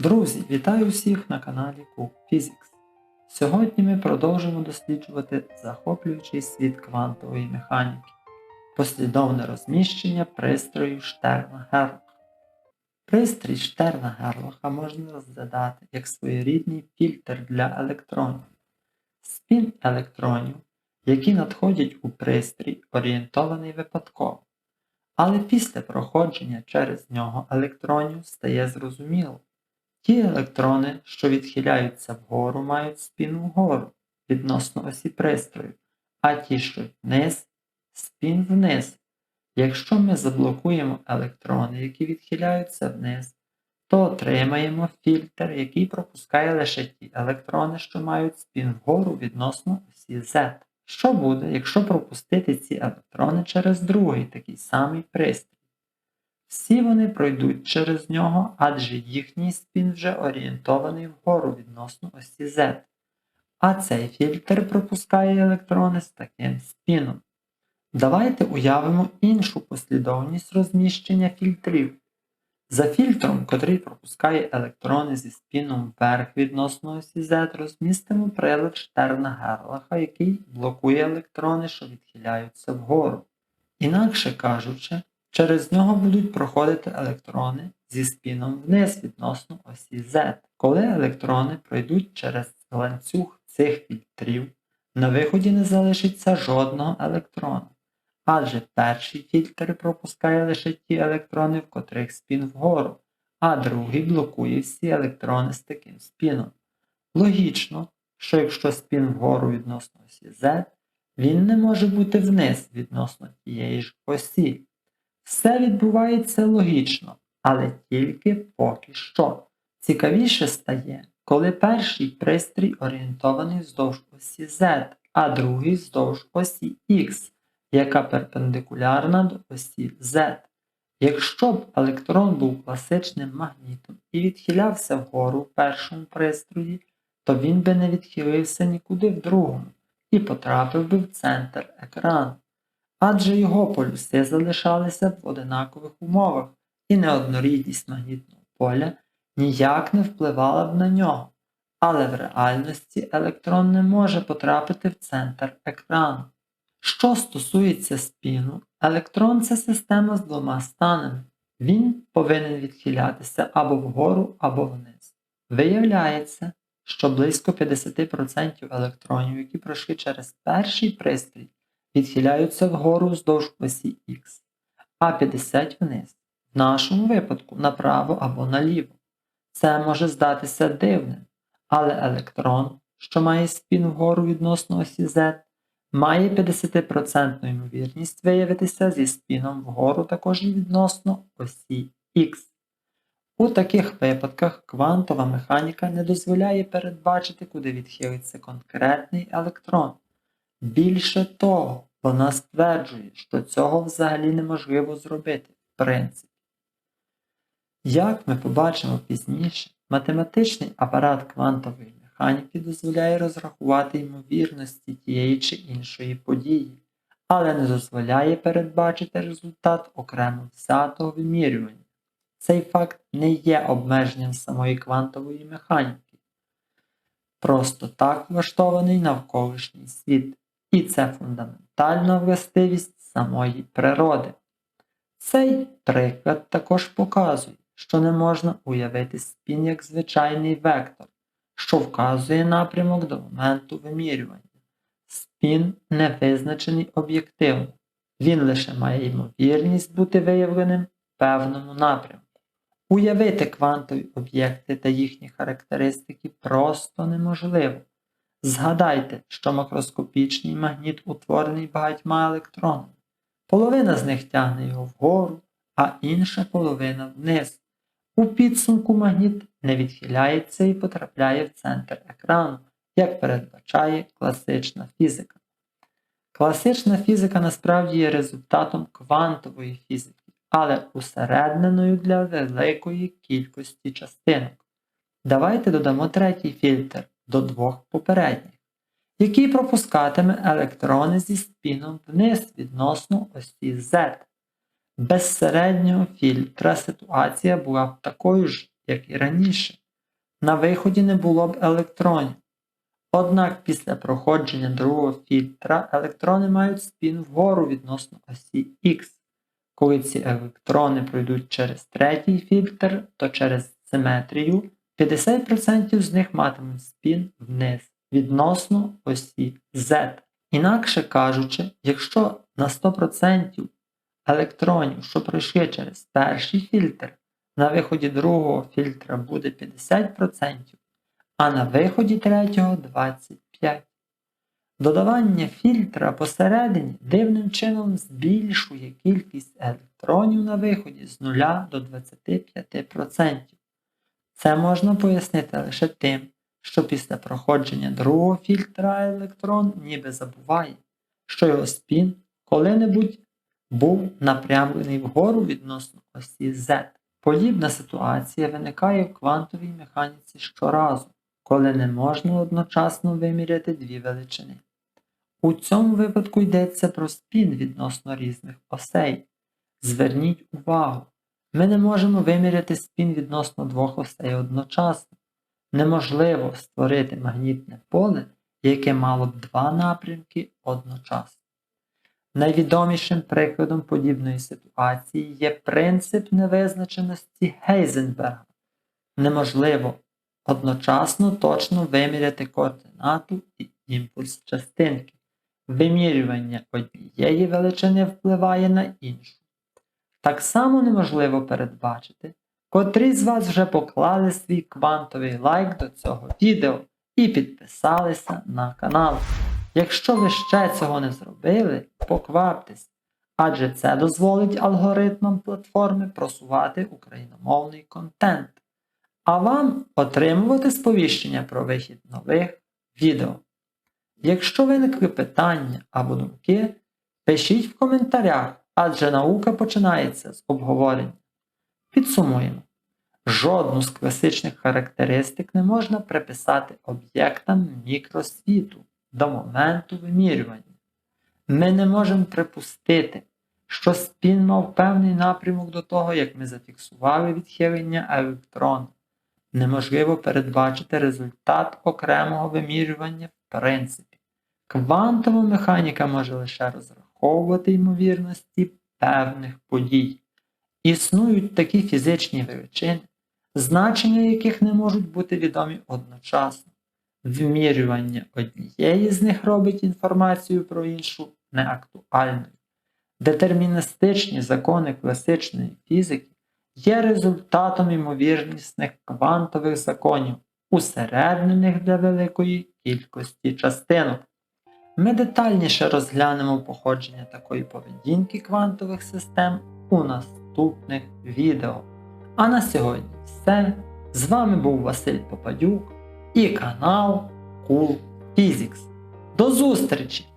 Друзі, вітаю всіх на каналі Cook Physics. Сьогодні ми продовжимо досліджувати захоплюючий світ квантової механіки, послідовне розміщення пристрою Штерна Герлаха. Пристрій Штерна Герлаха можна розглядати як своєрідний фільтр для електронів. Спін електронів, які надходять у пристрій, орієнтований випадково. Але після проходження через нього електронів стає зрозуміло. Ті електрони, що відхиляються вгору, мають спін вгору відносно осі пристрою, а ті, що вниз, спін вниз. Якщо ми заблокуємо електрони, які відхиляються вниз, то отримаємо фільтр, який пропускає лише ті електрони, що мають спін вгору відносно осі Z. Що буде, якщо пропустити ці електрони через другий такий самий пристрій? Всі вони пройдуть через нього, адже їхній спін вже орієнтований вгору відносно осі Z. А цей фільтр пропускає електрони з таким спіном. Давайте уявимо іншу послідовність розміщення фільтрів. За фільтром, котрий пропускає електрони зі спіном вверх відносно осі Z, розмістимо прилад Штерна Герлаха, який блокує електрони, що відхиляються вгору. Інакше кажучи, Через нього будуть проходити електрони зі спіном вниз відносно осі Z. Коли електрони пройдуть через ланцюг цих фільтрів, на виході не залишиться жодного електрона, адже перший фільтр пропускає лише ті електрони, в котрих спін вгору, а другий блокує всі електрони з таким спіном. Логічно, що якщо спін вгору відносно осі Z, він не може бути вниз відносно тієї ж осі. Все відбувається логічно, але тільки поки що. Цікавіше стає, коли перший пристрій орієнтований вздовж осі Z, а другий вздовж осі X, яка перпендикулярна до осі Z. Якщо б електрон був класичним магнітом і відхилявся вгору в першому пристрої, то він би не відхилився нікуди в другому і потрапив би в центр екрану адже його полюси залишалися в одинакових умовах, і неоднорідність магнітного поля ніяк не впливала б на нього, але в реальності електрон не може потрапити в центр екрану. Що стосується спіну, електрон це система з двома станами. Він повинен відхилятися або вгору, або вниз. Виявляється, що близько 50% електронів, які пройшли через перший пристрій, відхиляються вгору вздовж осі Х, а 50 вниз. В нашому випадку направо або наліво. Це може здатися дивним, але електрон, що має спін вгору відносно осі Z, має 50% ймовірність виявитися зі спіном вгору також відносно осі Х. У таких випадках квантова механіка не дозволяє передбачити, куди відхилиться конкретний електрон. Більше того, вона стверджує, що цього взагалі неможливо зробити в принципі. Як ми побачимо пізніше, математичний апарат квантової механіки дозволяє розрахувати ймовірності тієї чи іншої події, але не дозволяє передбачити результат окремо взятого вимірювання. Цей факт не є обмеженням самої квантової механіки. Просто так влаштований навколишній світ. І це фундаментальна властивість самої природи. Цей приклад також показує, що не можна уявити спін як звичайний вектор, що вказує напрямок до моменту вимірювання. Спін не визначений об'єктивно, він лише має ймовірність бути виявленим в певному напрямку. Уявити квантові об'єкти та їхні характеристики просто неможливо. Згадайте, що макроскопічний магніт утворений багатьма електронами. Половина з них тягне його вгору, а інша половина вниз. У підсумку магніт не відхиляється і потрапляє в центр екрану, як передбачає класична фізика. Класична фізика насправді є результатом квантової фізики, але усередненою для великої кількості частинок. Давайте додамо третій фільтр до двох попередніх, який пропускатиме електрони зі спіном вниз відносно осі Z. Без середнього фільтра ситуація була б такою ж, як і раніше. на виході не було б електронів. Однак після проходження другого фільтра електрони мають спін вгору відносно осі Х. Коли ці електрони пройдуть через третій фільтр, то через симетрію 50% з них матимуть спін вниз відносно осі Z. Інакше кажучи, якщо на 100% електронів, що пройшли через перший фільтр, на виході другого фільтра буде 50%, а на виході третього 25%. Додавання фільтра посередині дивним чином збільшує кількість електронів на виході з 0 до 25%. Це можна пояснити лише тим, що після проходження другого фільтра електрон ніби забуває, що його спін коли-небудь був напрямлений вгору відносно осі Z. Подібна ситуація виникає в квантовій механіці щоразу, коли не можна одночасно виміряти дві величини. У цьому випадку йдеться про спін відносно різних осей. Зверніть увагу, ми не можемо виміряти спін відносно двох осей одночасно. Неможливо створити магнітне поле, яке мало б два напрямки одночасно. Найвідомішим прикладом подібної ситуації є принцип невизначеності Гейзенберга. Неможливо одночасно точно виміряти координату і імпульс частинки. Вимірювання однієї величини впливає на іншу. Так само неможливо передбачити, котрі з вас вже поклали свій квантовий лайк до цього відео і підписалися на канал. Якщо ви ще цього не зробили, покваптесь, адже це дозволить алгоритмам платформи просувати україномовний контент, а вам отримувати сповіщення про вихід нових відео. Якщо виникли питання або думки, пишіть в коментарях, адже наука починається з обговорення. Підсумуємо. Жодну з класичних характеристик не можна приписати об'єктам мікросвіту до моменту вимірювання. Ми не можемо припустити, що спін мав певний напрямок до того, як ми зафіксували відхилення електрона. Неможливо передбачити результат окремого вимірювання в принципі. Квантова механіка може лише розраховувати ймовірності певних подій. Існують такі фізичні величини, значення яких не можуть бути відомі одночасно. Вимірювання однієї з них робить інформацію про іншу неактуальною. Детерміністичні закони класичної фізики є результатом ймовірнісних квантових законів, усереднених для великої кількості частинок. Ми детальніше розглянемо походження такої поведінки квантових систем у наступних відео. А на сьогодні все. З вами був Василь Попадюк і канал Cool Physics. До зустрічі!